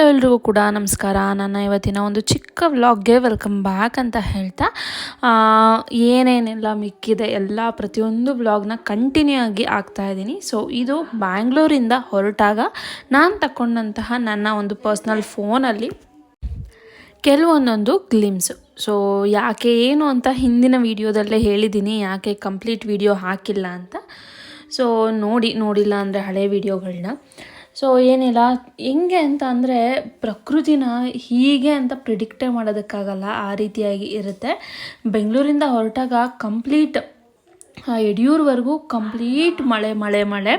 ಎಲ್ರಿಗೂ ಕೂಡ ನಮಸ್ಕಾರ. ನಾನು ಇವತ್ತಿನ ಒಂದು ಚಿಕ್ಕ ವ್ಲಾಗ್ಗೆ ವೆಲ್ಕಮ್ ಬ್ಯಾಕ್ ಅಂತ ಹೇಳ್ತಾ ಏನೇನೆಲ್ಲ ಮಿಕ್ಕಿದೆ ಎಲ್ಲ ಪ್ರತಿಯೊಂದು ವ್ಲಾಗ್ನ ಕಂಟಿನ್ಯೂ ಆಗಿ ಆಗ್ತಾ ಇದ್ದೀನಿ. ಸೊ ಇದು ಬ್ಯಾಂಗ್ಳೂರಿಂದ ಹೊರಟಾಗ ನಾನು ತಗೊಂಡಂತಹ ನನ್ನ ಒಂದು ಪರ್ಸ್ನಲ್ ಫೋನಲ್ಲಿ ಕೆಲವೊಂದೊಂದು ಗ್ಲಿಮ್ಸು. ಸೊ ಯಾಕೆ ಏನು ಅಂತ ಹಿಂದಿನ ವಿಡಿಯೋದಲ್ಲೇ ಹೇಳಿದ್ದೀನಿ, ಯಾಕೆ ಕಂಪ್ಲೀಟ್ ವಿಡಿಯೋ ಹಾಕಿಲ್ಲ ಅಂತ. ಸೊ ನೋಡಿ, ನೋಡಿಲ್ಲ ಅಂದರೆ ಹಳೆ ವಿಡಿಯೋಗಳನ್ನ ಸೊ ಏನಿಲ್ಲ, ಹೆಂಗೆ ಅಂತ ಅಂದರೆ ಪ್ರಕೃತಿನ ಹೀಗೆ ಅಂತ ಪ್ರಿಡಿಕ್ಟೇ ಮಾಡೋದಕ್ಕಾಗಲ್ಲ, ಆ ರೀತಿಯಾಗಿ ಇರುತ್ತೆ. ಬೆಂಗಳೂರಿಂದ ಹೊರಟಾಗ ಕಂಪ್ಲೀಟ್ ಯಡಿಯೂರ್ವರೆಗೂ ಕಂಪ್ಲೀಟ್ ಮಳೆ ಮಳೆ ಮಳೆ.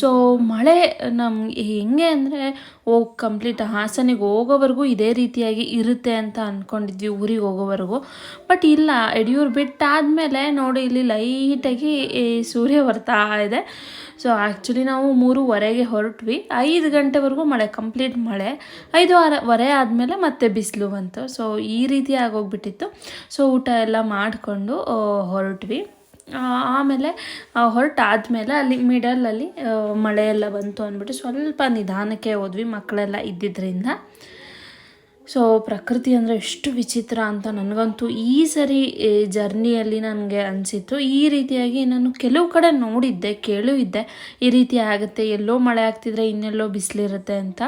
ಸೊ ಮಳೆ ನಮ್ಗೆ ಹೆಂಗೆ ಅಂದರೆ ಹೋಗಿ ಕಂಪ್ಲೀಟ್ ಹಾಸನಿಗೆ ಹೋಗೋವರೆಗೂ ಇದೇ ರೀತಿಯಾಗಿ ಇರುತ್ತೆ ಅಂತ ಅಂದ್ಕೊಂಡಿದ್ವಿ ಊರಿಗೆ ಹೋಗೋವರೆಗೂ. ಬಟ್ ಇಲ್ಲ, ಯಡಿಯೂರು ಬಿಟ್ಟಾದಮೇಲೆ ನೋಡಿ, ಇಲ್ಲಿ ಲೈಟಾಗಿ ಸೂರ್ಯ ಬರ್ತಾ ಇದೆ. ಸೊ ಆ್ಯಕ್ಚುಲಿ ನಾವು ಮೂರುವರೆಗೆ ಹೊರಟ್ವಿ. ಐದು ಗಂಟೆವರೆಗೂ ಮಳೆ ಕಂಪ್ಲೀಟ್ ಮಳೆ. ಐದು ವರೆ ಆದಮೇಲೆ ಮತ್ತೆ ಬಿಸಿಲು ಬಂತು. ಸೊ ಈ ರೀತಿ ಆಗೋಗ್ಬಿಟ್ಟಿತ್ತು. ಸೊ ಊಟ ಎಲ್ಲ ಮಾಡಿಕೊಂಡು ಹೊರಟ್ವಿ. ಆಮೇಲೆ ಹೊರಟಾದಮೇಲೆ ಅಲ್ಲಿ ಮಿಡಲಲ್ಲಿ ಮಳೆ ಎಲ್ಲ ಬಂತು ಅಂದ್ಬಿಟ್ಟು ಸ್ವಲ್ಪ ನಿಧಾನಕ್ಕೆ ಹೋದ್ವಿ ಮಕ್ಕಳೆಲ್ಲ ಇದ್ದಿದ್ದರಿಂದ ಸೊ ಪ್ರಕೃತಿ ಅಂದರೆ ಎಷ್ಟು ವಿಚಿತ್ರ ಅಂತ ನನಗಂತೂ ಈ ಸರಿ ಜರ್ನಿಯಲ್ಲಿ ನನಗೆ ಅನಿಸಿತ್ತು. ಈ ರೀತಿಯಾಗಿ ನಾನು ಕೆಲವು ಕಡೆ ನೋಡಿದ್ದೆ, ಕೇಳಿದ್ದೆ. ಈ ರೀತಿ ಆಗುತ್ತೆ, ಎಲ್ಲೋ ಮಳೆ ಆಗ್ತಿದ್ರೆ ಇನ್ನೆಲ್ಲೋ ಬಿಸಿಲಿರುತ್ತೆ ಅಂತ.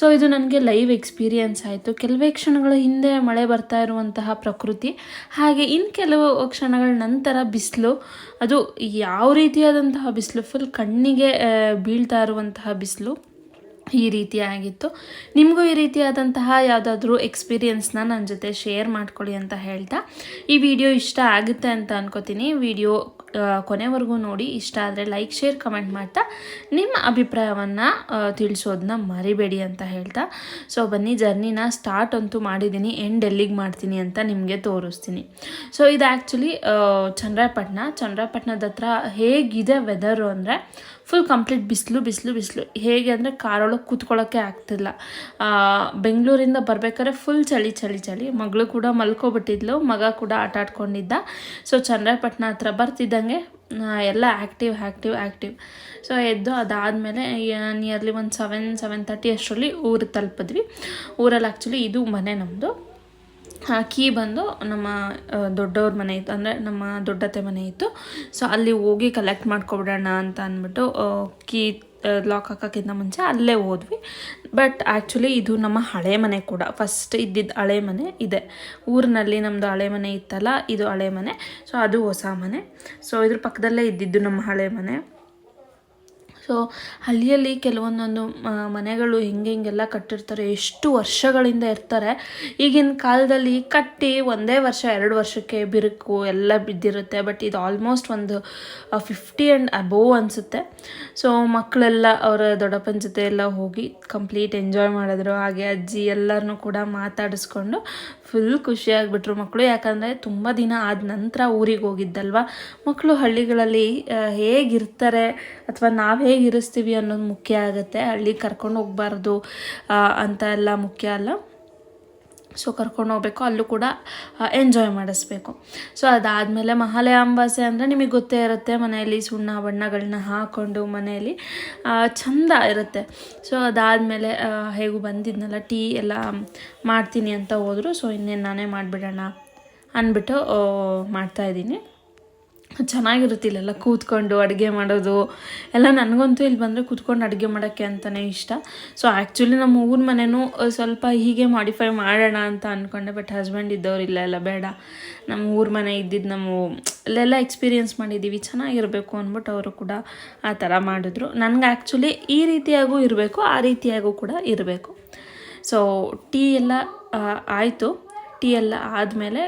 ಸೊ ಇದು ನನಗೆ ಲೈವ್ ಎಕ್ಸ್ಪೀರಿಯೆನ್ಸ್ ಆಯಿತು. ಕೆಲವೇ ಕ್ಷಣಗಳ ಹಿಂದೆ ಮಳೆ ಬರ್ತಾ ಇರುವಂತಹ ಪ್ರಕೃತಿ, ಹಾಗೆ ಇನ್ನು ಕೆಲವು ಕ್ಷಣಗಳ ನಂತರ ಬಿಸಿಲು. ಅದು ಯಾವ ರೀತಿಯಾದಂತಹ ಬಿಸಿಲು? ಫುಲ್ ಕಣ್ಣಿಗೆ ಬೀಳ್ತಾ ಇರುವಂತಹ ಬಿಸಿಲು. ಈ ರೀತಿ ಆಗಿತ್ತು ನಿಮಗೂ ಈ ರೀತಿಯಾದಂತಹ ಯಾವುದಾದ್ರೂ ಎಕ್ಸ್ಪೀರಿಯೆನ್ಸ್ನ ನನ್ನ ಜೊತೆ ಶೇರ್ ಮಾಡ್ಕೊಳ್ಳಿ ಅಂತ ಹೇಳ್ತಾ. ಈ ವಿಡಿಯೋ ಇಷ್ಟ ಆಗುತ್ತೆ ಅಂತ ಅನ್ಕೋತೀನಿ. ವಿಡಿಯೋ ಕೊನೆವರೆಗೂ ನೋಡಿ, ಇಷ್ಟ ಆದರೆ ಲೈಕ್ ಶೇರ್ ಕಮೆಂಟ್ ಮಾಡ್ತಾ ನಿಮ್ಮ ಅಭಿಪ್ರಾಯವನ್ನು ತಿಳಿಸೋದನ್ನ ಮರಿಬೇಡಿ ಅಂತ ಹೇಳ್ತಾ. ಸೊ ಬನ್ನಿ ಜರ್ನಿನ ಸ್ಟಾರ್ಟ್ ಅಂತೂ ಮಾಡಿದ್ದೀನಿ ಎಂಡ್ ಎಲ್ಲಿಗೆ ಮಾಡ್ತೀನಿ ಅಂತ ನಿಮಗೆ ತೋರಿಸ್ತೀನಿ. ಸೊ ಇದು ಆ್ಯಕ್ಚುಲಿ ಚಂದ್ರಾಯಪಟ್ಟಣ ಚಂದ್ರಾಯಪಟ್ಟಣದ ಹತ್ರ ಹೇಗಿದೆ ವೆದರು ಅಂದರೆ ಫುಲ್ ಕಂಪ್ಲೀಟ್ ಬಿಸಿಲು ಬಿಸಿಲು ಬಿಸಿಲು. ಹೇಗೆ ಅಂದರೆ, ಕಾರೊಳಗೆ ಕೂತ್ಕೊಳ್ಳೋಕ್ಕೆ ಆಗ್ತಿಲ್ಲ. ಬೆಂಗಳೂರಿಂದ ಬರಬೇಕಾದ್ರೆ ಫುಲ್ ಚಳಿ ಚಳಿ ಚಳಿ. ಮಗಳು ಕೂಡ ಮಲ್ಕೊಬಿಟ್ಟಿದ್ಲು, ಮಗ ಕೂಡ ಆಟ ಆಡ್ಕೊಂಡಿದ್ದ. ಸೊ ಚಂದ್ರಾಯಪಟ್ಟಣ ಹತ್ರ ಬರ್ತಿದ್ದಂಗೆ ಆ, ಎಲ್ಲ ಆ್ಯಕ್ಟಿವ್ ಆ್ಯಕ್ಟಿವ್ ಆ್ಯಕ್ಟಿವ್ ಸೊ ಎದ್ದು ಅದಾದಮೇಲೆ ನಿಯರ್ಲಿ ಒಂದು ಸೆವೆನ್ ಸೆವೆನ್ ತರ್ಟಿ ಅಷ್ಟರಲ್ಲಿ ಊರಿಗೆ ತಲುಪಿದ್ವಿ. ಊರಲ್ಲಿ ಆ್ಯಕ್ಚುಲಿ ಇದು ಮನೆ ನಮ್ಮದು ಕೀ ಬಂದು ನಮ್ಮ ಆ, ದೊಡ್ಡವ್ರ ಮನೆ ಇತ್ತು. ಅಂದರೆ ನಮ್ಮ ದೊಡ್ಡತ್ತೆ ಮನೆ ಇತ್ತು. ಸೊ ಅಲ್ಲಿ ಹೋಗಿ ಕಲೆಕ್ಟ್ ಮಾಡ್ಕೊಬಿಡೋಣ ಅಂತ ಅಂದ್ಬಿಟ್ಟು ಕೀ ಲಾಕ್ ಹಾಕೋಕ್ಕಿಂತ ಮುಂಚೆ ಅಲ್ಲೇ ಹೋದ್ವಿ. ಬಟ್ ಆ್ಯಕ್ಚುಲಿ ಇದು ನಮ್ಮ ಹಳೆ ಮನೆ ಕೂಡ. ಫಸ್ಟ್ ಇದ್ದಿದ್ದು ಹಳೆ ಮನೆ ಇದೆ. ಊರಿನಲ್ಲಿ ನಮ್ಮದು ಹಳೆ ಮನೆ ಇತ್ತಲ್ಲ, ಇದು ಹಳೆ ಮನೆ. ಸೊ ಅದು ಹೊಸ ಮನೆ. ಸೊ ಇದ್ರ ಪಕ್ಕದಲ್ಲೇ ಇದ್ದಿದ್ದು ನಮ್ಮ ಹಳೆ ಮನೆ. ಸೊ ಹಳ್ಳಿಯಲ್ಲಿ ಕೆಲವೊಂದೊಂದು ಮನೆಗಳು ಹಿಂಗೆ ಹಿಂಗೆಲ್ಲ ಕಟ್ಟಿರ್ತಾರೆ. ಎಷ್ಟು ವರ್ಷಗಳಿಂದ ಇರ್ತಾರೆ. ಈಗಿನ ಕಾಲದಲ್ಲಿ ಕಟ್ಟಿ ಒಂದೇ ವರ್ಷ, ಎರಡು ವರ್ಷಕ್ಕೆ ಬಿರುಕು ಎಲ್ಲ ಬಿದ್ದಿರುತ್ತೆ. ಬಟ್ ಇದು ಆಲ್ಮೋಸ್ಟ್ ಒಂದು ಫಿಫ್ಟಿ ಆ್ಯಂಡ್ ಅಬೋವ್ ಅನಿಸುತ್ತೆ. ಸೊ ಮಕ್ಕಳೆಲ್ಲ ಅವರ ದೊಡ್ಡಪ್ಪನ ಜೊತೆ ಎಲ್ಲ ಹೋಗಿ ಕಂಪ್ಲೀಟ್ ಎಂಜಾಯ್ ಮಾಡಿದ್ರು. ಹಾಗೆ ಅಜ್ಜಿ ಎಲ್ಲರನ್ನೂ ಕೂಡ ಮಾತಾಡಿಸ್ಕೊಂಡು ಫುಲ್ ಖುಷಿಯಾಗಿಬಿಟ್ರು ಮಕ್ಕಳು. ಯಾಕಂದರೆ ತುಂಬ ದಿನ ಆದ ನಂತರ ಊರಿಗೆ ಹೋಗಿದ್ದಲ್ವ? ಮಕ್ಕಳು ಹಳ್ಳಿಗಳಲ್ಲಿ ಹೇಗಿರ್ತಾರೆ? ಅಥವಾ ನಾವು ಇರಿಸ್ತೀವಿ ಅನ್ನೋದು ಮುಖ್ಯ ಆಗುತ್ತೆ. ಹಳ್ಳಿಗೆ ಕರ್ಕೊಂಡು ಹೋಗ್ಬಾರ್ದು ಅಂತ ಎಲ್ಲ ಮುಖ್ಯ ಅಲ್ಲ. ಸೊ ಕರ್ಕೊಂಡು ಹೋಗ್ಬೇಕು. ಅಲ್ಲೂ ಕೂಡ ಎಂಜಾಯ್ ಮಾಡಿಸ್ಬೇಕು. ಸೊ ಅದಾದಮೇಲೆ ಮಹಾಲಯ ಅಂಬಾಸೆ ಅಂದರೆ ನಿಮಗೆ ಗೊತ್ತೇ ಇರುತ್ತೆ, ಮನೆಯಲ್ಲಿ ಸುಣ್ಣ ಬಣ್ಣಗಳನ್ನ ಹಾಕ್ಕೊಂಡು ಮನೆಯಲ್ಲಿ ಚಂದ ಇರುತ್ತೆ. ಸೊ ಅದಾದಮೇಲೆ ಹೇಗೂ ಬಂದಿದ್ನಲ್ಲ, ಟೀ ಎಲ್ಲ ಮಾಡ್ತೀನಿ ಅಂತ ಹೋದರು. ಸೊ ಇನ್ನೇನು ನಾನೇ ಮಾಡಿಬಿಡೋಣ ಅಂದ್ಬಿಟ್ಟು ಮಾಡ್ತಾಯಿದ್ದೀನಿ ಚೆನ್ನಾಗಿರುತ್ತೆ ಇಲ್ಲೆಲ್ಲ ಕೂತ್ಕೊಂಡು ಅಡುಗೆ ಮಾಡೋದು. ಎಲ್ಲ ನನಗಂತೂ ಇಲ್ಲಿ ಬಂದರೆ ಕೂತ್ಕೊಂಡು ಅಡುಗೆ ಮಾಡೋಕ್ಕೆ ಅಂತಲೇ ಇಷ್ಟ. ಸೊ ಆ್ಯಕ್ಚುಲಿ ನಮ್ಮ ಊರ ಮನೆಯೂ ಸ್ವಲ್ಪ ಹೀಗೆ ಮಾಡಿಫೈ ಮಾಡೋಣ ಅಂತ ಅಂದ್ಕೊಂಡೆ ಬಟ್ ಹಸ್ಬೆಂಡ್ ಇದ್ದವ್ರು ಇಲ್ಲ, ಎಲ್ಲ ಬೇಡ. ನಮ್ಮ ಊರ ಮನೆ ಇದ್ದಿದ್ದು ನಾವು ಅಲ್ಲೆಲ್ಲ ಎಕ್ಸ್ಪೀರಿಯೆನ್ಸ್ ಮಾಡಿದ್ದೀವಿ ಚೆನ್ನಾಗಿರಬೇಕು ಅಂದ್ಬಿಟ್ಟು ಅವರು ಕೂಡ ಆ ಥರ ಮಾಡಿದ್ರು. ನನಗೆ ಆ್ಯಕ್ಚುಲಿ ಈ ರೀತಿಯಾಗೂ ಇರಬೇಕು, ಆ ರೀತಿಯಾಗೂ ಕೂಡ ಇರಬೇಕು. ಸೊ ಟೀ ಎಲ್ಲ ಆಯಿತು. ಟೀ ಎಲ್ಲ ಆದಮೇಲೆ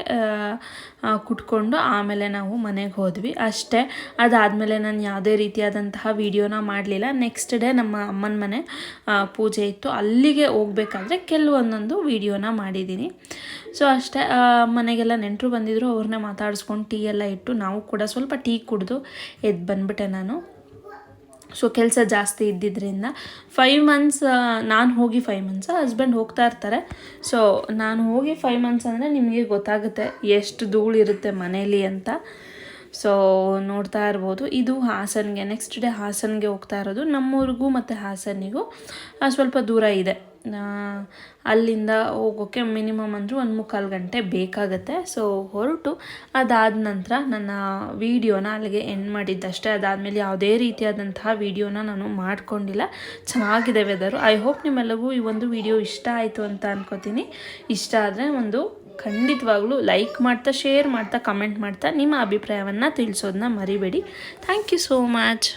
ಕುಟ್ಕೊಂಡು ಆಮೇಲೆ ನಾವು ಮನೆಗೆ ಹೋದ್ವಿ. ಅಷ್ಟೇ. ಅದಾದಮೇಲೆ ನಾನು ಯಾವುದೇ ರೀತಿಯಾದಂತಹ ವೀಡಿಯೋನ ಮಾಡಲಿಲ್ಲ. ನೆಕ್ಸ್ಟ್ ಡೇ ನಮ್ಮ ಅಮ್ಮನ ಮನೆ ಪೂಜೆ ಇತ್ತು. ಅಲ್ಲಿಗೆ ಹೋಗ್ಬೇಕಾದ್ರೆ ಕೆಲವೊಂದೊಂದು ವೀಡಿಯೋನ ಮಾಡಿದ್ದೀನಿ ಸೊ ಅಷ್ಟೇ. ಮನೆಗೆಲ್ಲ ನೆಂಟರು ಬಂದಿದ್ದರು ಅವ್ರನ್ನೇ ಮಾತಾಡಿಸ್ಕೊಂಡು ಟೀ ಎಲ್ಲ ಇಟ್ಟು ನಾವು ಕೂಡ ಸ್ವಲ್ಪ ಟೀ ಕುಡಿದು ಎದ್ದು ಬಂದುಬಿಟ್ಟೆ ನಾನು. ಸೊ ಕೆಲಸ ಜಾಸ್ತಿ ಇದ್ದಿದ್ದರಿಂದ ಫೈವ್ ಮಂತ್ಸ್ ನಾನು ಹೋಗಿ ಫೈವ್ ಮಂತ್ಸ್ ಹಸ್ಬೆಂಡ್ ಹೋಗ್ತಾ ಇರ್ತಾರೆ. ಸೊ ನಾನು ಹೋಗಿ ಫೈವ್ ಮಂತ್ಸ್ ಅಂದರೆ ನಿಮಗೆ ಗೊತ್ತಾಗುತ್ತೆ ಎಷ್ಟು ಧೂಳಿರುತ್ತೆ ಮನೇಲಿ ಅಂತ. ಸೊ ನೋಡ್ತಾ ಇರ್ಬೋದು. ಇದು ಹಾಸನ್ಗೆ ನೆಕ್ಸ್ಟ್ ಡೇ ಹಾಸನ್ಗೆ ಹೋಗ್ತಾ ಇರೋದು. ನಮ್ಮೂರಿಗೂ ಮತ್ತು ಹಾಸನಿಗೂ ಸ್ವಲ್ಪ ದೂರ ಇದೆ. ಅಲ್ಲಿಂದ ಹೋಗೋಕ್ಕೆ ಮಿನಿಮಮ್ ಅಂದರೂ ಒಂದು ಮುಕ್ಕಾಲು ಗಂಟೆ ಬೇಕಾಗತ್ತೆ. ಸೊ ಹೊರಟು ಅದಾದ ನಂತರ ನನ್ನ ವೀಡಿಯೋನ ಅಲ್ಲಿಗೆ ಎಂಡ್ ಮಾಡಿದ್ದಷ್ಟೇ. ಅದಾದಮೇಲೆ ಯಾವುದೇ ರೀತಿಯಾದಂತಹ ವೀಡಿಯೋನ ನಾನು ಮಾಡ್ಕೊಂಡಿಲ್ಲ. ಚೆನ್ನಾಗಿದೆ ವೆದರು ಐ ಹೋಪ್ ನಿಮ್ಮೆಲ್ಲರಿಗೂ ಈ ಒಂದು ವಿಡಿಯೋ ಇಷ್ಟ ಆಯಿತು ಅಂತ ಅನ್ಕೋತೀನಿ. ಇಷ್ಟ ಆದರೆ ಒಂದು ಖಂಡಿತವಾಗ್ಲೂ ಲೈಕ್ ಮಾಡ್ತಾ ಶೇರ್ ಮಾಡ್ತಾ ಕಮೆಂಟ್ ಮಾಡ್ತಾ ನಿಮ್ಮ ಅಭಿಪ್ರಾಯವನ್ನು ತಿಳಿಸೋದನ್ನ ಮರಿಬೇಡಿ. Thank you so much